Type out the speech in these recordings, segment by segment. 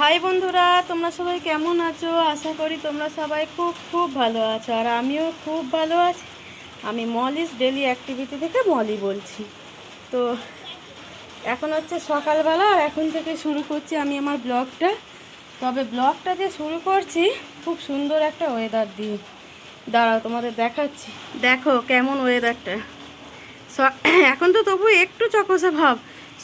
High বন্ধুরা, তোমরা সবাই কেমন আছো? আশা করি তোমরা সবাই খুব খুব ভালো আছো, আর আমিও খুব ভালো আছি। আমি মলিস ডেলি অ্যাক্টিভিটি থেকে মলি বলছি। তো এখন হচ্ছে সকালবেলা, আর এখন থেকে শুরু করছি আমি আমার ব্লগটা। তবে ব্লগটা যে শুরু করছি, খুব সুন্দর একটা ওয়েদার দিয়ে। দাঁড়াও, তোমাদের দেখাচ্ছি। দেখো কেমন ওয়েদারটা এখন তো তবু একটু চকসে ভাব।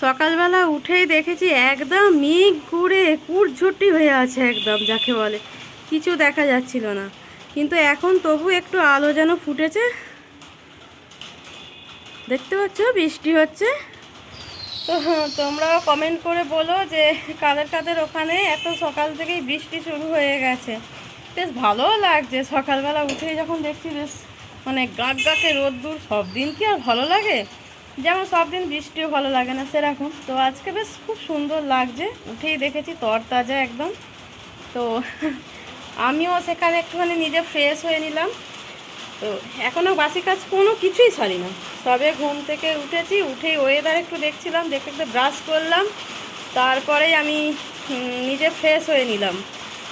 সকালবেলা উঠেই দেখেছি একদম মেঘ ঘুরে কুটঝুটি হয়ে আছে একদম যাকে বলে। কিছু দেখা যাচ্ছিল না। কিন্তু এখন তবু একটু আলো যেন ফুটেছে। দেখতে পাচ্ছ বৃষ্টি হচ্ছে। তো হ্যাঁ, তোমরাও কমেন্ট করে বলো যে কাদের কাদের ওখানে এত সকাল থেকেই বৃষ্টি শুরু হয়ে গেছে। বেশ ভালোও লাগছে সকালবেলা উঠেই যখন দেখছি বেশ মানে গাক গাকে রোদ্দুর সব দিন কি আর ভালো লাগে? যেমন সব দিন বৃষ্টিও ভালো লাগে না সেরকম। তো আজকে বেশ খুব সুন্দর লাগছে। উঠেই দেখেছি তরতাজা একদম। তো আমিও সেখানে একটুখানি নিজে ফ্রেশ হয়ে নিলাম। তো এখনও বাসি কাজ কোনো কিছুই সারি না। সবে ঘুম থেকে উঠেছি উঠেই ওয়েদার একটু দেখছিলাম দেখতে দেখতে ব্রাশ করলাম। তারপরেই আমি নিজে ফ্রেশ হয়ে নিলাম।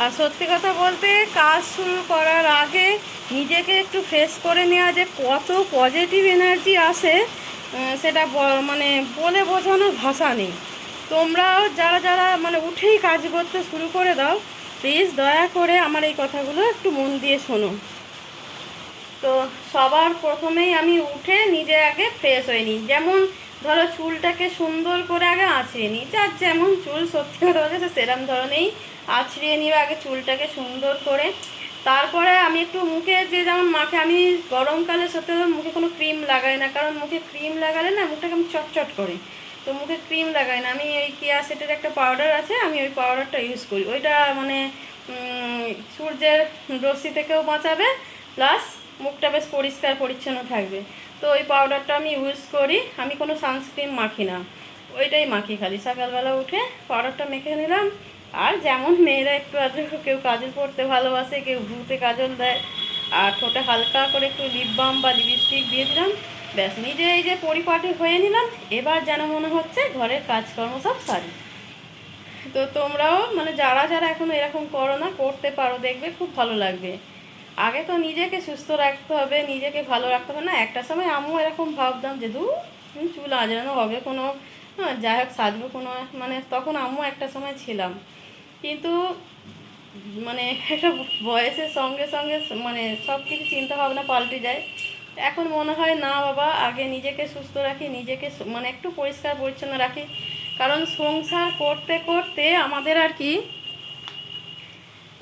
আর সত্যি কথা বলতে কাজ শুরু করার আগে নিজেকে একটু ফ্রেশ করে নেওয়া যে কত পজিটিভ এনার্জি আসে সেটা মানে বলে বোঝানোর ভাষা নেই। তোমরাও যারা যারা মানে উঠেই কাজ করতে শুরু করে দাও প্লিজ দয়া করে আমার এই কথাগুলো একটু মন দিয়ে শোনো। তো সবার প্রথমেই আমি উঠে নিজে আগে ফ্রেশ হয়ে নিই। যেমন ধরো চুলটাকে সুন্দর করে আগে আঁচড়িয়ে নিই। যার যেমন চুল সত্যি কথা বলছে সে সেরম ধরনেরই আঁচড়িয়ে নিবে আগে চুলটাকে সুন্দর করে। তারপরে আমি একটু মুখে যে যেমন মাখে, আমি গরমকালে সত্যি মুখে কোনো ক্রিম লাগাই না, কারণ মুখে ক্রিম লাগালে না মুখটাকে আমি চটচট করে। তো মুখে ক্রিম লাগাই না। আমি ওই কেয়া সেটের একটা পাউডার আছে, আমি ওই পাউডারটা ইউজ করি। ওইটা মানে সূর্যের রশ্মি থেকেও বাঁচাবে প্লাস মুখটা বেশ পরিষ্কার পরিচ্ছন্ন থাকবে। তো ওই পাউডারটা আমি ইউজ করি। আমি কোনো সানস্ক্রিন মাখি না। ওইটাই মাখি খালি। সকালবেলা উঠে পাউডারটা মেখে নিলাম। আর যেমন মেয়েরা একটু আধটু কেউ কাজল পরতে ভালোবাসে কেউ ভ্রুতে কাজল দেয় আর ঠোঁটে হালকা করে একটু লিপ বাম বা লিপস্টিক দিয়ে দিলাম ব্যাস নিজে এই যে পরিপাটি হয়ে নিলাম এবার যেন মনে হচ্ছে ঘরের কাজকর্ম সব সারি। তো তোমরাও মানে যারা যারা এখন এরকম করো না করতে পারো দেখবে খুব ভালো লাগবে। আগে তো নিজেকে সুস্থ রাখতে হবে নিজেকে ভালো রাখতে হবে না একটা সময় আমিও এরকম ভাবতাম যে দু চুল আজরানো হবে কোনো হ্যাঁ, যাই হোক সাজবো কোনো মানে তখন আমিও একটা সময় ছিলাম। কিন্তু মানে একটা বয়সের সঙ্গে সঙ্গে মানে সব কিছু চিন্তা ভাবনা পাল্টে যায়। এখন মনে হয় না বাবা, আগে নিজেকে সুস্থ রাখি, নিজেকে মানে একটু পরিষ্কার পরিচ্ছন্ন রাখি। কারণ সংসার করতে করতে আমাদের আর কি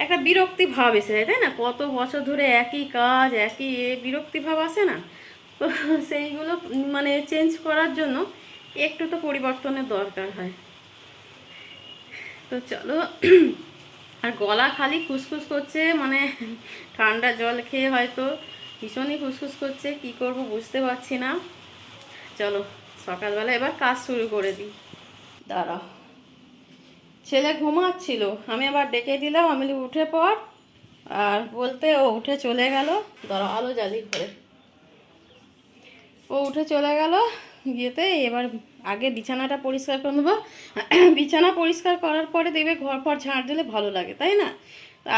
একটা বিরক্তি ভাব এসে যায়, তাই না? কত বছর ধরে একই কাজ, একই এ বিরক্তি ভাব আসে না? তো সেইগুলো মানে চেঞ্জ করার জন্য একটু তো পরিবর্তনের দরকার হয়। তো চলো। আর গলা খালি খুসখুস করছে মানে ঠান্ডা জল খেয়ে হয়তো ভীষণই খুসখুস করছে, কি করব বুঝতে পারছি না। চলো, সকালবেলা এবার কাজ শুরু করে দিই। দাঁড়াও। ছেলে ঘুমাচ্ছিল, আমি আবার ডেকে দিলাম আমি উঠে পর আর বলতে ও উঠে চলে গেল। দাঁড়াও, আলো জ্বালি করে ও উঠে চলে গেল। গিয়েতে এবার আগে বিছানাটা পরিষ্কার করে নেব। বিছানা পরিষ্কার করার পরে দেখবে ঘর ফর ঝাঁট দিলে ভালো লাগে, তাই না?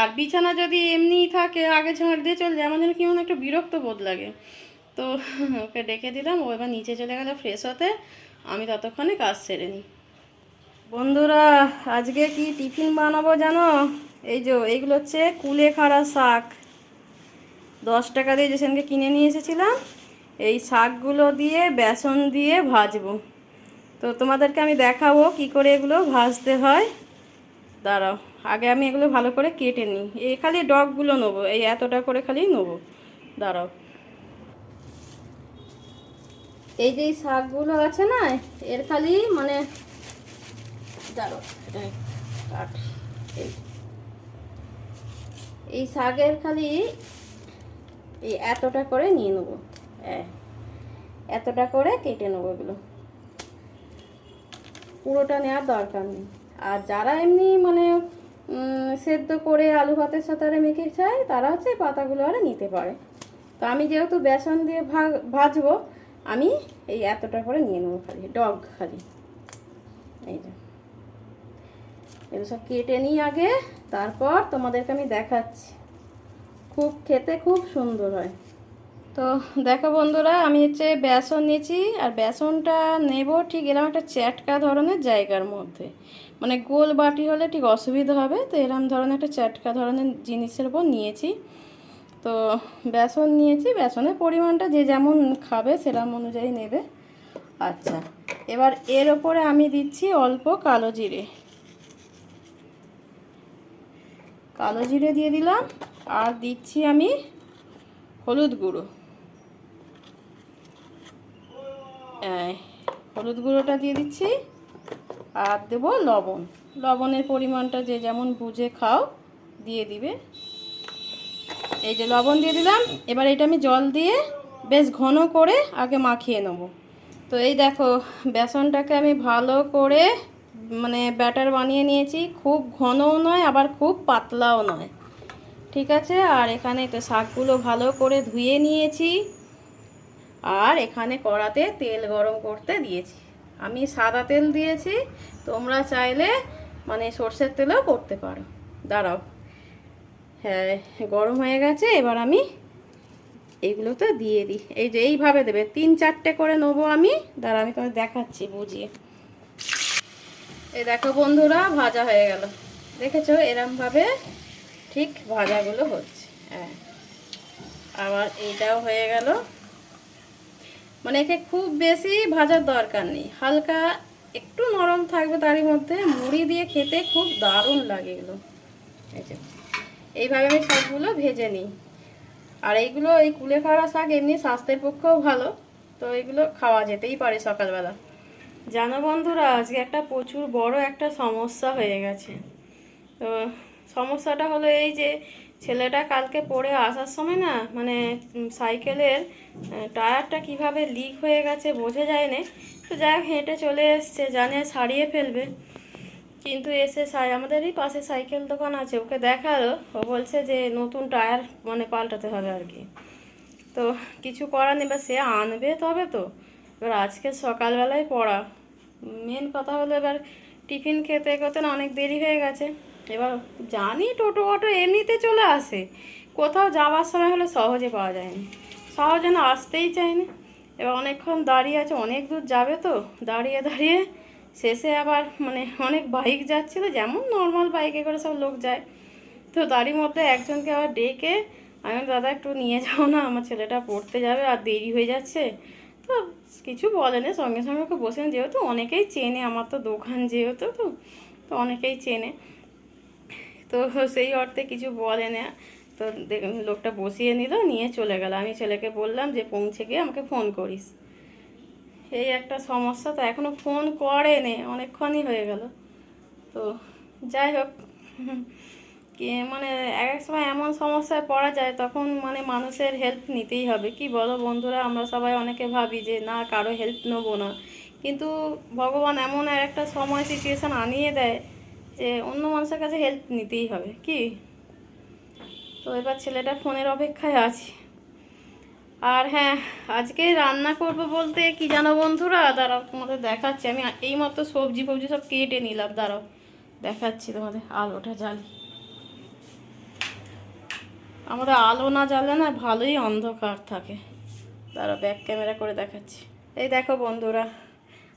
আর বিছানা যদি এমনিই থাকে, আগে ঝাঁট দিয়ে চলে যায়, আমার যেন কেমন একটা বিরক্ত বোধ লাগে। তো ওকে ডেকে দিলাম, ও এবার নিচে চলে গেল ফ্রেশ হতে। আমি ততক্ষণে কাজ সেরে নিই। বন্ধুরা, আজকে কি টিফিন বানাবো জানো? এই যে, এইগুলো হচ্ছে কুলেখাড়া শাক। দশ টাকা দিয়ে যে সেদিনকে কিনে নিয়ে এসেছিলাম এই শাকগুলো দিয়ে, বেসন দিয়ে ভাজবো। তো তোমাদেরকে আমি দেখাবো কি করে এগুলো ভাজতে হয়। দাঁড়াও, আগে আমি এগুলো ভালো করে কেটে নিই। এই খালি ডগগুলো নেব, এই এতটা করে খালি নেব। দাঁড়াও। এই যে শাকগুলো আছে না, এর খালি মানে দাঁড়াও এই শাকের খালি এই এতটা করে নিয়ে নেব। এ- এতটা করে কেটে নেব এগুলো। পুরোটা নেওয়ার দরকার নেই। আর যারা এমনি মানে সেদ্ধ করে আলু ভাতের সাথে মেখে চায় তারা হচ্ছে পাতাগুলো আরে নিতে পারে। তো আমি যেহেতু বেসন দিয়ে ভাজবো, আমি এই এতটা করে নিয়ে নেব খালি, ডগ খালি। এই যে। এগুলো সব কেটে নিই আগে, তারপর তোমাদেরকে আমি দেখাচ্ছি। খুব খেতে খুব সুন্দর হয়। তো দেখো বন্ধুরা, আমি হচ্ছে বেসন নিয়েছি আর বেসনটা নেব ঠিক এরকম একটা চ্যাটকা ধরনের জায়গার মধ্যে। মানে গোল বাটি হলে ঠিক অসুবিধা হবে, তো এরকম ধরনের একটা চ্যাটকা ধরনের জিনিসের উপর নিয়েছি। তো বেসন নিয়েছি, বেসনের পরিমাণটা যে যেমন খাবে সেরকম অনুযায়ী নেবে। আচ্ছা এবার এর ওপরে আমি দিচ্ছি অল্প কালো জিরে। কালো জিরে দিয়ে দিলাম, আর দিচ্ছি আমি হলুদ গুঁড়ো এই, হলুদ গুঁড়োটা দিয়ে দিচ্ছি আর দেবো লবণ। লবণের পরিমাণটা যে যেমন বুঝে খাও, দিয়ে দিবে। এই যে লবণ দিয়ে দিলাম, এবার এটা আমি জল দিয়ে বেশ ঘন করে আগে মাখিয়ে নেব। তো এই দেখো, বেসনটাকে আমি ভালো করে মানে ব্যাটার বানিয়ে নিয়েছি, খুব ঘনও নয়, আবার খুব পাতলাও নয়। ঠিক আছে? আর এখানে তো শাকগুলো ভালো করে ধুয়ে নিয়েছি। আর এখানে কড়াতে তেল গরম করতে দিয়েছি। আমি সাদা তেল দিয়েছি, তোমরা চাইলে মানে সর্ষের তেলেও করতে পারো। দাঁড়াও। হ্যাঁ গরম হয়ে গেছে, এবার আমি এগুলো তো দিয়ে দিই। এই যে এইভাবে দেবে, তিন চারটে করে নেব আমি। দাঁড়া, আমি তোমাকে দেখাচ্ছি, বুঝিয়ে। এই দেখো বন্ধুরা, ভাজা হয়ে গেল। দেখেছ, এরমভাবে ঠিক ভাজাগুলো হচ্ছে। হ্যাঁ। আবার এইটাও হয়ে গেল। মানে একে খুব বেশি ভাজার দরকার নেই। হালকা একটু নরম থাকবে তারই মধ্যে মুড়ি দিয়ে খেতে খুব দারুণ লাগে এগুলো। এইভাবে আমি সবগুলো ভেজে নিই। আর এইগুলো, এই কুলেখাড়া শাক এমনি স্বাস্থ্যের পক্ষেও ভালো, তো এগুলো খাওয়া যেতেই পারে সকালবেলা। জানো বন্ধুরা, আজকে একটা প্রচুর বড় একটা সমস্যা হয়ে গেছে। তো সমস্যাটা হলো এই যে ছেলেটা কালকে পড়ে আসার সময় না মানে সাইকেলের টায়ারটা কীভাবে লিক হয়ে গেছে বোঝা যায় না তো যাই হোক, হেঁটে চলে এসছে, জানে সারিয়ে ফেলবে। কিন্তু এসে সাই, আমাদেরই পাশে সাইকেল দোকান আছে, ওকে দেখাল। ও বলছে যে, নতুন টায়ার মানে পাল্টাতে হবে আর কি। তো কিছু করার নেই বা সে আনবে তবে তো। এবার আজকে সকালবেলায় পড়া। মেন কথা হলো এবার টিফিন খেতে খেতে না অনেক দেরি হয়ে গেছে। এবার জানি টোটো অটো এমনিতে চলে আসে। কোথাও যাওয়ার সময় হলে সহজে পাওয়া যায়নি। সহজে না আসতেই চায়নি। এবার অনেকক্ষণ দাঁড়িয়ে আছে, অনেক দূর যাবে তো। দাঁড়িয়ে দাঁড়িয়ে শেষে আবার মানে অনেক বাইক যাচ্ছিল, যেমন নর্মাল বাইকে করে সব লোক যায়। তো তারই মধ্যে একজনকে আবার ডেকে আমি দাদা, একটু নিয়ে যাও না, আমার ছেলেটা পড়তে যাবে আর দেরি হয়ে যাচ্ছে। তো কিছু বলেনি সঙ্গে সঙ্গে ওকে বসে যেহেতু অনেকেই চেনে, আমার তো দোকান যেহেতু তো তো অনেকেই চেনে। তো সেই অর্থে কিছু বলে না। তো লোকটা বসিয়ে নিল, নিয়ে চলে গেল। আমি ছেলেকে বললাম যে, পৌঁছে গিয়ে আমাকে ফোন করিস। এই একটা সমস্যা, তো এখনও ফোন করে নে অনেকক্ষণই হয়ে গেল। তো যাই হোক, কি মানে এক এক সময় এমন সমস্যায় পড়া যায়, তখন মানে মানুষের হেল্প নিতেই হবে। কি বলো বন্ধুরা, আমরা সবাই অনেকে ভাবি যে, না, কারও হেল্প নেব না। কিন্তু ভগবান এমন একটা সময় সিচুয়েশান আনিয়ে দেয় যে অন্য মানুষের কাছে হেল্প নিতেই হবে, কি? তো এবার ছেলেটা ফোনের অপেক্ষায় আছে। আর হ্যাঁ আজকে রান্না করব বলতে কি জানো বন্ধুরা? দাঁড়াও, তোমাদের দেখাচ্ছি। আমি এইমাত্র সবজি ফবজি সব কেটে নিলাম, দাঁড়াও। দেখাচ্ছি তোমাদের আলোটা জ্বালি। আমাদের আলো না জ্বালে না ভালোই অন্ধকার থাকে। দাঁড়াও ব্যাক ক্যামেরা করে দেখাচ্ছি। এই দেখো বন্ধুরা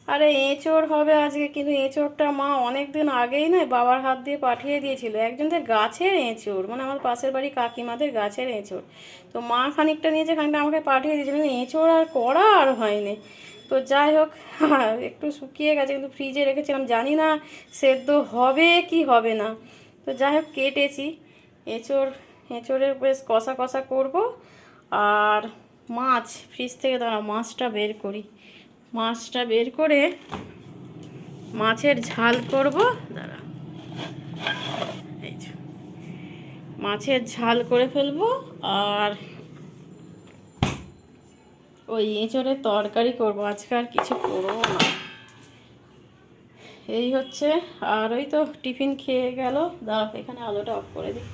আরে এঁচোড় হবে আজকে, কিন্তু এঁচোড়টা মা অনেক দিন আগেই না বাবার হাত দিয়ে পাঠিয়ে দিয়েছিল। একজনদের গাছের এঁচোড় মানে আমার পাশের বাড়ি কাকিমাদের গাছের এঁচোড়। তো মা খানিকটা নিয়েছে খানিকটা আমাকে পাঠিয়ে দিয়েছিল এঁচোড় আর করা আর হয়নি। তো যাই হোক, একটু শুকিয়ে গেছে, কিন্তু ফ্রিজে রেখেছিলাম, জানি না সেদ্ধ হবে কি হবে না। তো যাই হোক, কেটেছি। এঁচোড়, এঁচোড়ের বেশ কষা কষা করব, আর মাছ, ফ্রিজ থেকে দাঁড়া মাছটা বের করি। মাছটা বের করে মাছের ঝাল করব। দাঁড়া। এই মাছের ঝাল করে ফেলব আর ওই এঁচড়ের তরকারি করব। আজকে আর কিছু করব না। এই হচ্ছে, আর ওই তো টিফিন খেয়ে গেল। দাঁড়া, এখানে আলোটা অফ করে দিই।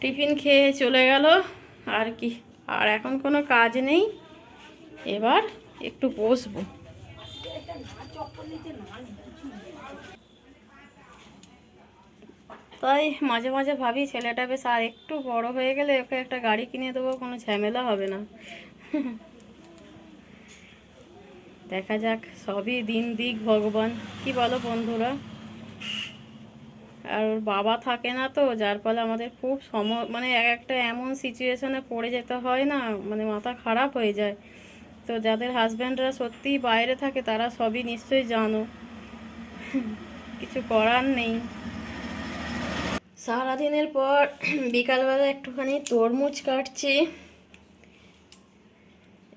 টিফিন খেয়ে চলে গেল। আর কি, আর এখন কোনো কাজ নেই। এবার একটু বসবো। তাই মাঝে মাঝে ভাবি ছেলেটা বেশ আর একটু বড় হয়ে গেলে ওকে একটা গাড়ি কিনে দেবো, কোনো ঝামেলা হবে না। দেখা যাক, সবই দিন দিক ভগবান। কি বলো বন্ধুরা? আর বাবা থাকে না তো, যার ফলে আমাদের খুব সম মানে এক একটা এমন সিচুয়েশনে পড়ে যেতে হয় না মানে মাথা খারাপ হয়ে যায়। তো যাদের হাজব্যান্ডরা সত্যিই বাইরে থাকে, তারা সবই নিশ্চয়ই জানো। কিছু করার নেই। সারাদিনের পর বিকালবেলা একটুখানি তরমুজ কাটছি।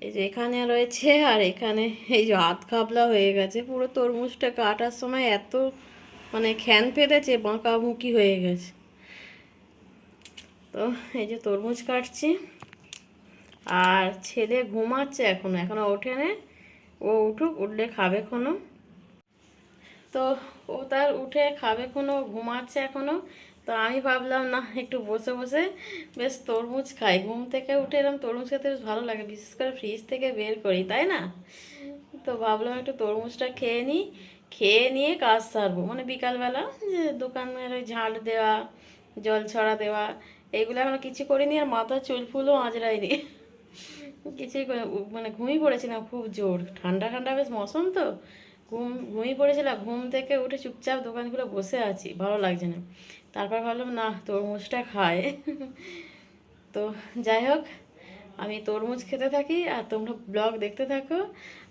এই যে এখানে রয়েছে, আর এখানে এই যে হাত খাবলা হয়ে গেছে। পুরো তরমুজটা কাটার সময় এত মানে খ্যান পেতেছে বাঁকামুখি হয়ে গেছে। তো এই যে তরমুজ কাটছি। আর ছেলে ঘুমাচ্ছে এখনও এখনও ওঠেনে ও উঠুক, উঠলে খাবে কোনো। তো ও তার উঠে খাবে কোনো, ঘুমাচ্ছে এখনও। তো আমি ভাবলাম, না, একটু বসে বসে বেশ তরমুজ খাই। ঘুম থেকে উঠে এরকম তরমুজ খেতে বেশ ভালো লাগে, বিশেষ করে ফ্রিজ থেকে বের করি, তাই না? তো ভাবলাম একটু তরমুজটা খেয়ে নিই। খেয়ে নিয়ে কাজ সারবো। মানে বিকালবেলা যে দোকানের ওই ঝাঁট দেওয়া, জল ছড়া দেওয়া এইগুলো এখনও কিছু করিনি আর মাথা চুল ফুলও আঁচড়াইনি। কিছুই মানে ঘুমিয়ে পড়েছিলাম খুব জোর। ঠান্ডা ঠান্ডা বেশ মৌসুম তো। ঘুম, ঘুমিয়ে পড়েছিলাম, ঘুম থেকে উঠে চুপচাপ দোকানগুলো বসে আছি, ভালো লাগছে না। তারপর ভাবলাম না তরমুজটা খায়। তো যাই হোক, আমি তরমুজ খেতে থাকি আর তোমরা ব্লগ দেখতে থাকো।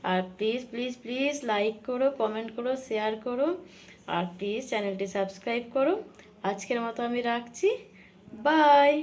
আর প্লিজ প্লিজ প্লিজ লাইক করো, কমেন্ট করো, শেয়ার করো। আর প্লিজ চ্যানেলটি সাবস্ক্রাইব করো। আজকের মতো আমি রাখছি। বাই!